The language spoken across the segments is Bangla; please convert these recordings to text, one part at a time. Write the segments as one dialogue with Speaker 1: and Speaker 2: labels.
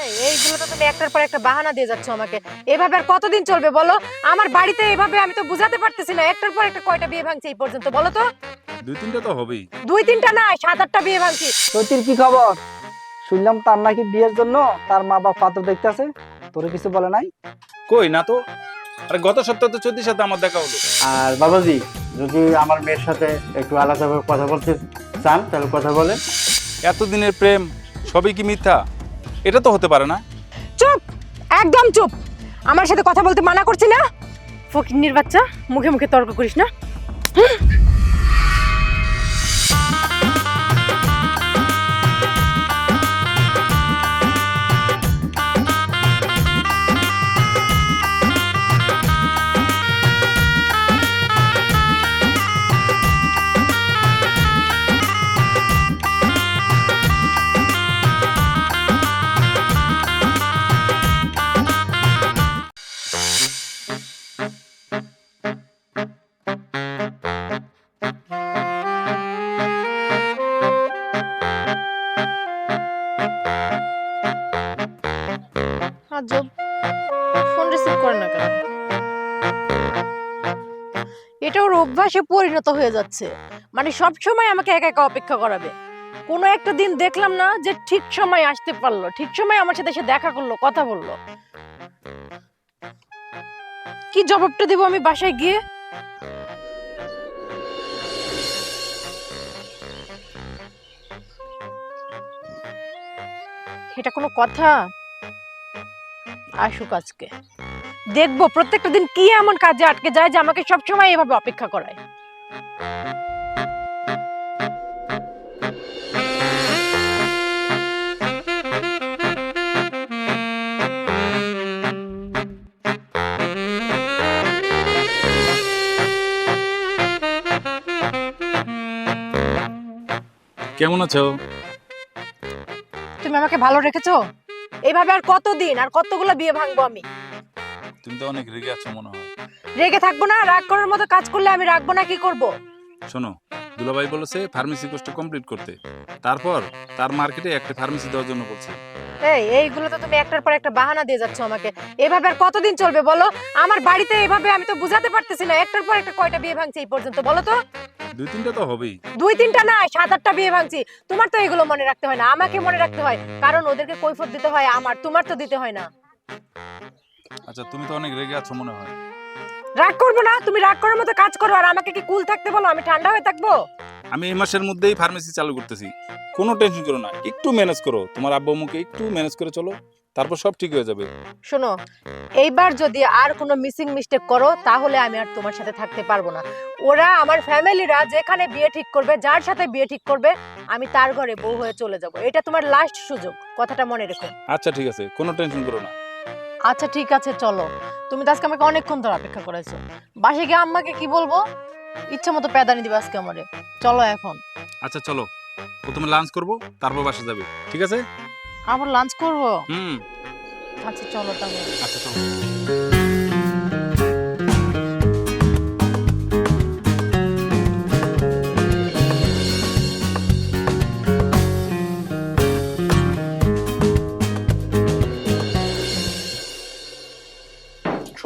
Speaker 1: এই, এইগুলো তো তুমি একটার পর একটা বাহানা দিয়ে যাচ্ছ আমাকে। এভাবে আর কতদিন চলবে বলো? আমার বাড়িতে এভাবে আমি তো বুঝাতে পারতেছি না। একটার পর একটা কয়টা বিয়ে ভাঙছে এই পর্যন্ত বলো তো?
Speaker 2: দুই তিনটা তো হবেই।
Speaker 1: দুই তিনটা না সাত আটটা বিয়ে ভাঙছি।
Speaker 3: চৈতির কি খবর? শুনলাম তার নাকি বিয়ের জন্য তার মা বাপ পাত্র দেখতেছে। তোরে কিছু বলে নাই?
Speaker 2: কই না তো? আরে গত সপ্তাহে তো চোদ্দির সাথে আমার দেখা হলো।
Speaker 4: আর বাবাজি যদি আমার মেয়ের সাথে একটু আলাদাভাবে কথা বলতে চান তাহলে কথা বলেন।
Speaker 2: এতদিনের প্রেম সবই কি মিথ্যা? এটা তো হতে পারে না।
Speaker 1: চুপ, একদম চুপ। আমার সাথে কথা বলতে মানা করছি না ফকিন্নির বাচ্চা, মুখে মুখে তর্ক করিস না। অভ্যাসে পরিণত হয়ে যাচ্ছে। মানে সব সময় আমাকে একা একা অপেক্ষা করাবে। কোনো একটা দিন দেখলাম না যে ঠিক সময় আসতে পারল। ঠিক সময় আমার সাথে এসে দেখা করল, কথা বলল। কি জবাবটা দেবো আমি বাসায় গিয়ে? এটা কোনো কথা? আসুক আজকে। দেখব প্রত্যেকটা দিন কি এমন কাজে আটকে যায় যে আমাকে সবসময় এভাবে অপেক্ষা করায়।
Speaker 2: কেমন আছো?
Speaker 1: তুমি আমাকে ভালো রেখেছো? এইভাবে আর কতদিন আর কতগুলো বিয়ে ভাঙবো আমি?
Speaker 2: তুমি তো অনেক রেগে আছো মনে হয়।
Speaker 1: রেগে থাকব না রাগ করার মতো কাজ করলে আমি রাখব না কি করব?
Speaker 2: শোনো দুলাভাই বলেছে ফার্মেসি কোর্সটা কমপ্লিট করতে। তারপর তার মার্কেটে একটা ফার্মেসি দেওয়ার জন্য বলছে।
Speaker 1: এই এইগুলো তো তুমি একটার পর একটা বাহানা দিয়ে যাচ্ছ আমাকে। এভাবে আর কতদিন চলবে বলো? আমার বাড়িতে এভাবে আমি তো বুঝাতে পারতেছি না একটার পর একটা কয়টা বিয়ে ভাঙছে এই পর্যন্ত বলো তো?
Speaker 2: দুই তিনটা তো হবেই।
Speaker 1: দুই তিনটা না সাত আটটা বিয়ে ভাঙছি। তোমার তো এগুলো মনে রাখতে হয় না আমাকে মনে রাখতে হয় কারণ ওদেরকে কৈফত দিতে হয় আমার তোমার তো দিতে হয় না।
Speaker 2: আচ্ছা তুমি তো অনেক রেগে আছো মনে হয়।
Speaker 1: রাগ করব না তুমি রাগ করার মতো কাজ করো আর আমাকে কি কুল থাকতে বলো? আমি ঠান্ডা হয়ে থাকব?
Speaker 2: আমি এই মাসের মধ্যেই ফার্মেসি চালু করতেছি। কোনো টেনশন করো না একটু ম্যানেজ করো। তোমার আব্বু মুখে একটু ম্যানেজ করে চলো তারপর সব ঠিক হয়ে যাবে।
Speaker 1: শোনো এইবার যদি আর কোনো মিসিং মিস্টেক করো তাহলে আমি আর তোমার সাথে থাকতে পারব না। ওরা আমার ফ্যামিলিরা যেখানে বিয়ে ঠিক করবে যার সাথে বিয়ে ঠিক করবে আমি তার ঘরে বউ হয়ে চলে যাব। এটা তোমার লাস্ট সুযোগ কথাটা মনে রেখো।
Speaker 2: আচ্ছা ঠিক আছে কোনো টেনশন করো না।
Speaker 1: আচ্ছা ঠিক আছে চলো। তুমি তো আজকে আমাকে অনেকক্ষণ ধরে অপেক্ষা করেছ। বাসে গিয়ে আম্মাকে কি বলব? ইচ্ছা মতো প্যাদানি দিবে আজকে আমারে। চলো এখন।
Speaker 2: আচ্ছা চলো। প্রথমে লাঞ্চ করব তারপর বাসে যাবে। ঠিক আছে?
Speaker 1: আবার লাঞ্চ করব?
Speaker 2: হুম।
Speaker 1: আচ্ছা চলো তাহলে।
Speaker 2: আচ্ছা চলো।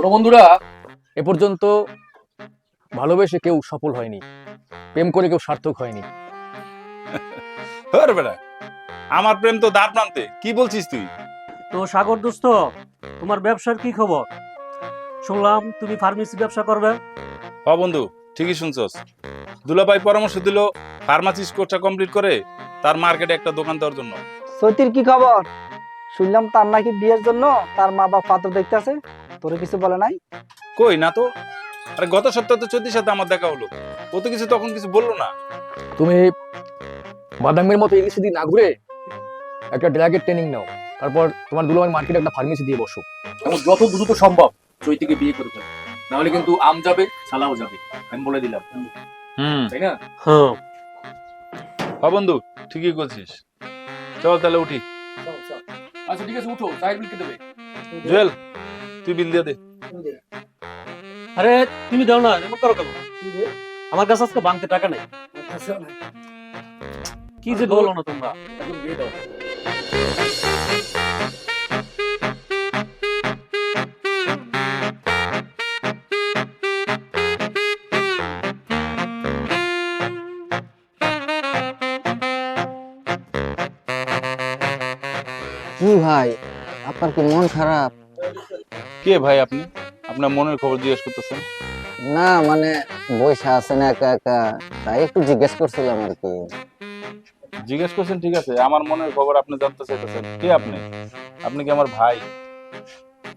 Speaker 5: ছোট বন্ধুরা এ পর্যন্ত ভালোবেসে কেউ সফল হয়নি। প্রেম করে কেউ সার্থক হয়নি।
Speaker 2: আমার প্রেম তো দাঁত প্রান্তে কি বলছিস তুই?
Speaker 6: তো সাগর দোস্ত তোমার ব্যবসার কি খবর? শুনলাম তুমি ফার্মেসি ব্যবসা করবে।
Speaker 2: হ বন্ধু ঠিকই শুনছস। দুলাভাই পরামর্শ দিল ফার্মাসিস্ট কোর্সটা কমপ্লিট করে তার মার্কেটে একটা দোকান দেওয়ার জন্য।
Speaker 3: চৈতির কি খবর? শুনলাম তার নাকি বিয়ের জন্য তার মা বাপ পাত্র দেখতেছে। তোরে কিছু বলে নাই?
Speaker 2: কই না তো? আরে গত সপ্তাহে তো চোদ্দির সাথে আমার দেখা হলো। ও তো কিছু তখন কিছু বলল না।
Speaker 5: তুমি বাদামের মতো এদিক সেদিক না ঘুরে একটা ড্রাগের ট্রেনিং নাও। তারপর তোমার দুলাভাই মার্কেটে একটা ফার্মেসি দিয়ে বসো। এবং যত দ্রুত সম্ভব চৈতিকে বিয়ে করে ফেলো। নাহলে কিন্তু আম যাবে ছালাও যাবে। আমি বলে দিলাম।
Speaker 2: হুম।
Speaker 5: তাই না?
Speaker 6: হ্যাঁ।
Speaker 2: হ বন্ধু ঠিকই করছিস চল তাহলে উঠি।
Speaker 5: আচ্ছা ঠিক আছে উঠো। চায়ের বিল কে দেবে।
Speaker 2: জুয়েল। তুই বিল দিয়ে দে
Speaker 6: আরে তুমি দাও না এমন করো কেন আমার কাছে আজকে বাংতে টাকা নেই কি যে বলো না তোমরা
Speaker 5: এখন দিয়ে দাও
Speaker 7: কি ভাই আপনার কি মন খারাপ
Speaker 2: কে ভাই আপনি? আপনার মনের খবর জিজ্ঞেস করতেছেন।
Speaker 7: না মানে বৈশা আছেন একা একা তাই একটু জিজ্ঞেস করছিলাম আর কি।
Speaker 2: জিজ্ঞেস করছেন ঠিক আছে। আমার মনের খবর আপনি জানতে চাইতেছেন। কে আপনি? আপনি কি আমার ভাই?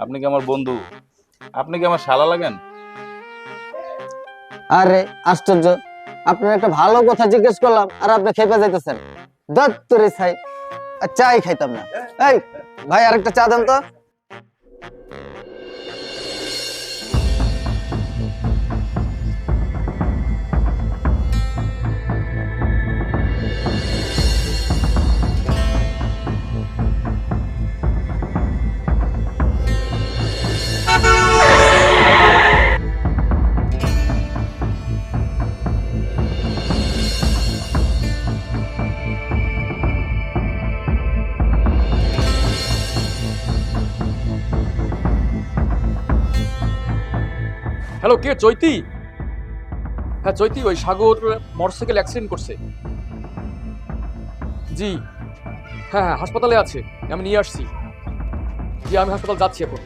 Speaker 2: আপনি কি আমার বন্ধু? আপনি কি আমার শালা লাগেন?
Speaker 7: আরে আশ্চর্য। আপনার একটা ভালো কথা জিজ্ঞেস করলাম আর আপনি খেপে যাইতেছেন। দত্তরে ছাই। চাই খাইতাম না। এই ভাই আরেকটা চা দেন তো।
Speaker 5: কে? চৈতি? হ্যাঁ চৈতি, ওই সাগর মোটরসাইকেল অ্যাক্সিডেন্ট করছে। জি। হ্যাঁ হ্যাঁ হাসপাতালে আছে। আমি নিয়ে আসছি। জি, আমি হাসপাতাল যাচ্ছি এখন।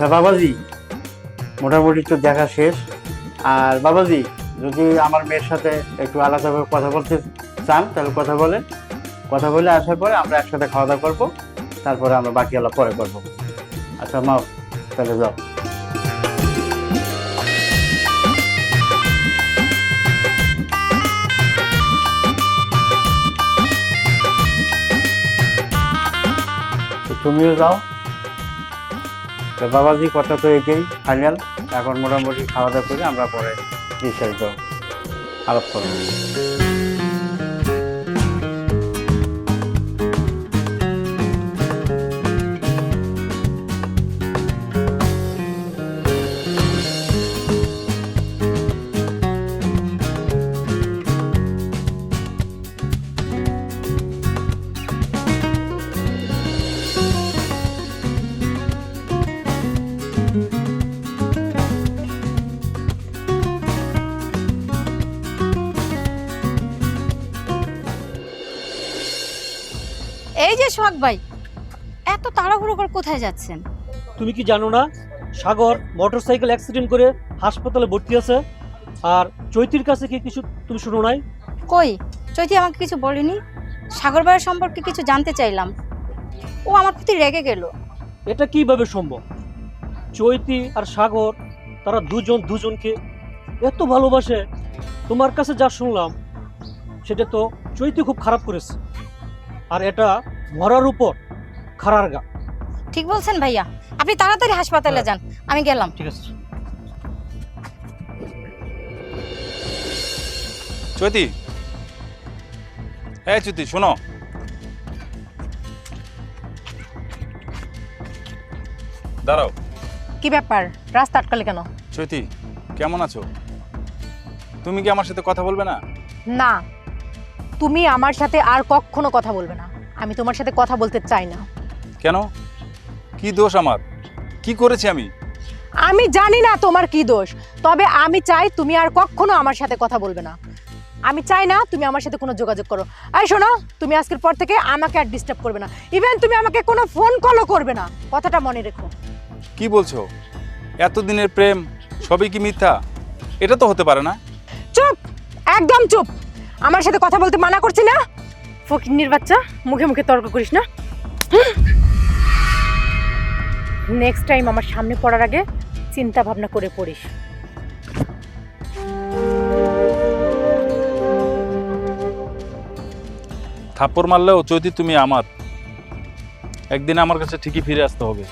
Speaker 4: আচ্ছা বাবাজি, মোটামুটি তো দেখা শেষ। আর বাবাজি, যদি আমার মেয়ের সাথে একটু আলাদাভাবে কথা বলতে চান, তাহলে কথা বলেন কথা বলে আসার পরে আমরা একসাথে খাওয়া দাওয়া করব। তারপরে আমরা বাকি আলাপ পরে করব। আচ্ছা মা, তাহলে যাও। তুমিও যাও। তো বাবাজি কথা তো এটাই ফাইনাল। এখন মোটামুটি খাওয়া দাওয়া করে আমরা পরে বিস্তারিত আলাপ করব।
Speaker 8: সোহাগ ভাই এত তাড়াহুড়ো করে কোথায় যাচ্ছেন?
Speaker 6: তুমি কি জানো না সাগর মোটরসাইকেল অ্যাক্সিডেন্ট করে হাসপাতালে ভর্তি আছে আর চৈতির কাছে কি কিছু তুমি শুনো নাই?
Speaker 8: কই? চৈতি আমাকে কিছু বলেনি? সাগর ভাইয়ের সম্পর্কে কিছু জানতে চাইলাম। ও আমার প্রতি রেগে গেল।
Speaker 6: এটা কীভাবে সম্ভব? চৈতি আর সাগর তারা দুজন দুজনকে এত ভালোবাসে তোমার কাছে যা শুনলাম সেটা তো চৈতি খুব খারাপ করেছে। আর এটা মরার উপর খারার গা।
Speaker 8: ঠিক বলছেন ভাইয়া। আপনি তাড়াতাড়ি হাসপাতালে যান আমি গেলাম।
Speaker 6: ঠিক আছে।
Speaker 2: চৈতি। হ্যাঁ চৈতি শোনো। দাঁড়াও।
Speaker 1: কি ব্যাপার? রাস্তা আটকালে কেন?
Speaker 2: চৈতি কেমন আছো? তুমি কি আমার সাথে কথা বলবে না?
Speaker 1: না। তুমি আমার সাথে আর কখনো কথা বলবে না। আমি তোমার সাথে কথা বলতে চাই না।
Speaker 2: কেন? কি দোষ আমার? কি করেছি আমি?
Speaker 1: আমি জানি না তোমার কি দোষ তবে আমি চাই তুমি আর কখনো আমার সাথে কথা বলবে না। আমি চাই না তুমি আমার সাথে কোনো যোগাযোগ করো। এই শোনো তুমি আজকের পর থেকে আমাকে আর ডিস্টার্ব করবে না। ইভেন তুমি আমাকে কোনো ফোন কলও করবে না। কথাটা মনে রেখো।
Speaker 2: কি বলছো? এতদিনের প্রেম সবই কি মিথ্যা? এটা তো হতে পারে না।
Speaker 1: চুপ একদম চুপ। আমার সাথে কথা বলতে মানা করছি না ফকিন্নির বাচ্চা, মুখে মুখে তর্ক করিস না। নেক্সট টাইম আমার সামনে পড়ার আগে চিন্তা ভাবনা করে পড়িস।
Speaker 2: থাপ্পড় মারলেও যদি তুমি আমার, একদিন আমার কাছে ঠিকই ফিরে আসতে হবে।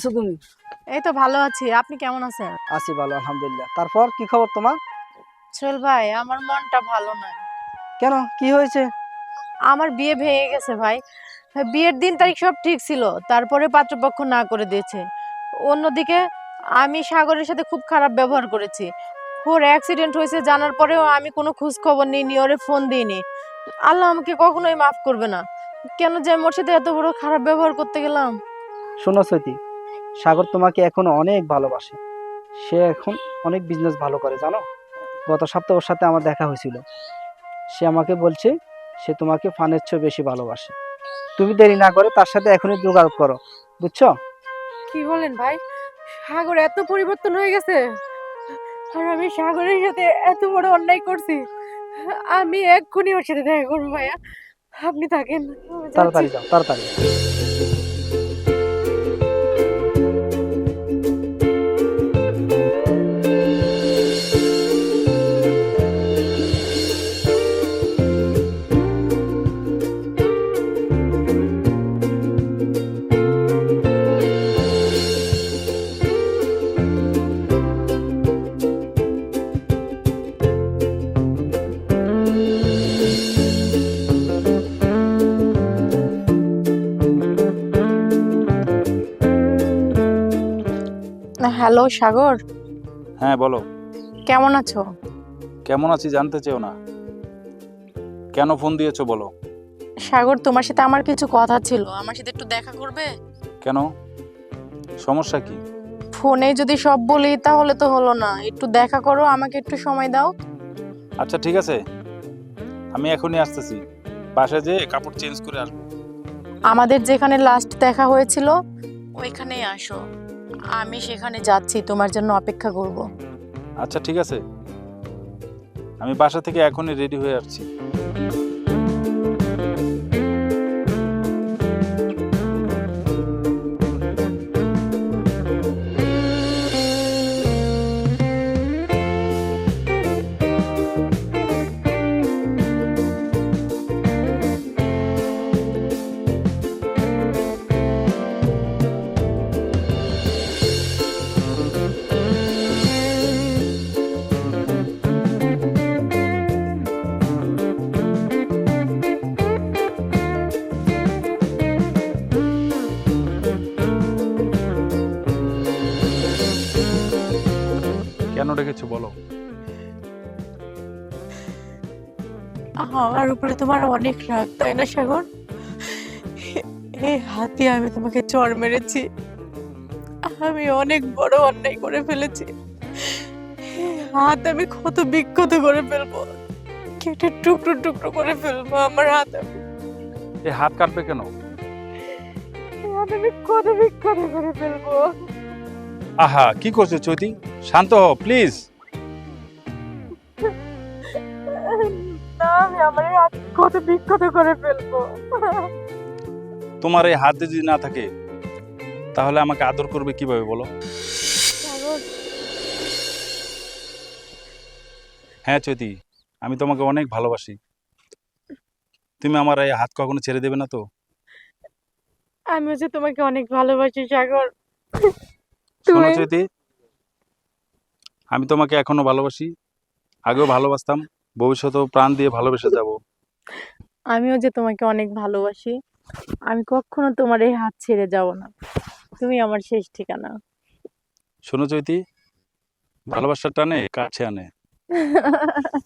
Speaker 3: আছো তুমি?
Speaker 1: এই তো ভালো আছি। আপনি কেমন আছেন?
Speaker 3: আছি ভালো আলহামদুলিল্লাহ। তারপর কি খবর তোমার?
Speaker 1: সোহেল ভাই আমার মনটা ভালো নয়
Speaker 3: কেন? কি হয়েছে?
Speaker 1: আমার বিয়ে ভেঙে গেছে ভাই। বিয়ের দিন তারিখ সব ঠিক ছিল। তারপরে পাত্রপক্ষ না করে দিয়েছে। অন্যদিকে আমি সাগরের সাথে খুব খারাপ ব্যবহার করেছি। ওর অ্যাক্সিডেন্ট হয়েছে জানার পরেও আমি কোনো খোঁজ খবর নিইনি ওরে ফোন দিইনি। আল্লাহ আমাকে কখনোই মাফ করবে না। কেন যে আমি ওর সাথে এত বড় খারাপ ব্যবহার করতে গেলাম?
Speaker 3: শোনো সৈতি সাগর তোমাকে এখন অনেক ভালোবাসে। সে এখন অনেক বিজনেস ভালো করে জানো? গত সপ্তাহে ওর সাথে আমার দেখা হয়েছিল। সে আমাকে বলছে সে তোমাকে ফানের চেয়ে বেশি ভালোবাসে। তুমি দেরি না করে তার সাথে এখনই যোগাযোগ করো বুঝছ?
Speaker 1: কি বলেন ভাই? সাগর এত পরিবর্তন হয়ে গেছে। আর আমি সাগরের সাথে এত বড় অন্যায় করছি। আমি এক্ষুনি ওর সাথে দেখা করব ভাইয়া। আপনি থাকেন
Speaker 3: তাড়াতাড়ি যাও তাড়াতাড়ি
Speaker 1: সাগর?
Speaker 2: হ্যাঁ বলো।
Speaker 1: কেমন আছো?
Speaker 2: কেমন আছি জানতে চেও না। কেন ফোন দিয়েছ বলো।
Speaker 1: সাগর তোমার সাথে আমার কিছু কথা ছিল। আমার সাথে একটু দেখা করবে?
Speaker 2: কেন? সমস্যা কি?
Speaker 1: ফোনে যদি সব বলি তাহলে তো হলো না। একটু দেখা করো আমাকে একটু সময় দাও।
Speaker 2: আচ্ছা ঠিক আছে। আমি এখনই আসতেছি। বাসায় যেয়ে কাপড় চেঞ্জ করে আসব।
Speaker 1: আমাদের যেখানে লাস্ট দেখা হয়েছিল ওইখানেই আসো। আমি সেখানে যাচ্ছি, তোমার জন্য অপেক্ষা করব।
Speaker 2: আচ্ছা ঠিক আছে। আমি বাসা থেকে এখনই রেডি হয়ে আসছি। কেন রেখেছো বলো।
Speaker 1: আমার উপরে তোমার অনেক রাগ তাই না সাগর? এই হাতি আমি তোমাকে চড় মেরেছি। আমি অনেক বড় অন্যায় করে ফেলেছি। হাত আমি কত বিক্ষত করে ফেলব। কেটে টুকরো টুকরো করে ফেলব আমার হাত আমি।
Speaker 2: এই হাত কাটবে কেন?
Speaker 1: হাত আমি কত বিক্ষত করে ফেলব।
Speaker 2: আহা কি করছ চৈতি? শান্ত হও প্লিজ
Speaker 1: আমি আমার হাত কত বিক্ষত করে ফেলব।
Speaker 2: তোমার এই হাত যদি না থাকে তাহলে আমাকে আদর করবে কীভাবে বলো? হ্যাঁ চৈতি আমি তোমাকে অনেক ভালোবাসি। তুমি আমার এই হাত কখনো ছেড়ে দেবে না তো?
Speaker 1: আমিও যে তোমাকে অনেক ভালোবাসি সাগর
Speaker 2: শোনো আমি তোমাকে এখনও ভালোবাসি আগেও ভালোবাসতাম ভবিষ্যতেও প্রাণ দিয়ে ভালোবেসে যাব।
Speaker 1: আমিও যে তোমাকে অনেক ভালোবাসি আমি কখনো তোমার এই হাত ছেড়ে যাব না। তুমি আমার শেষ ঠিকানা।
Speaker 2: শোনো চৈতি ভালোবাসার টানে কাছে আনে।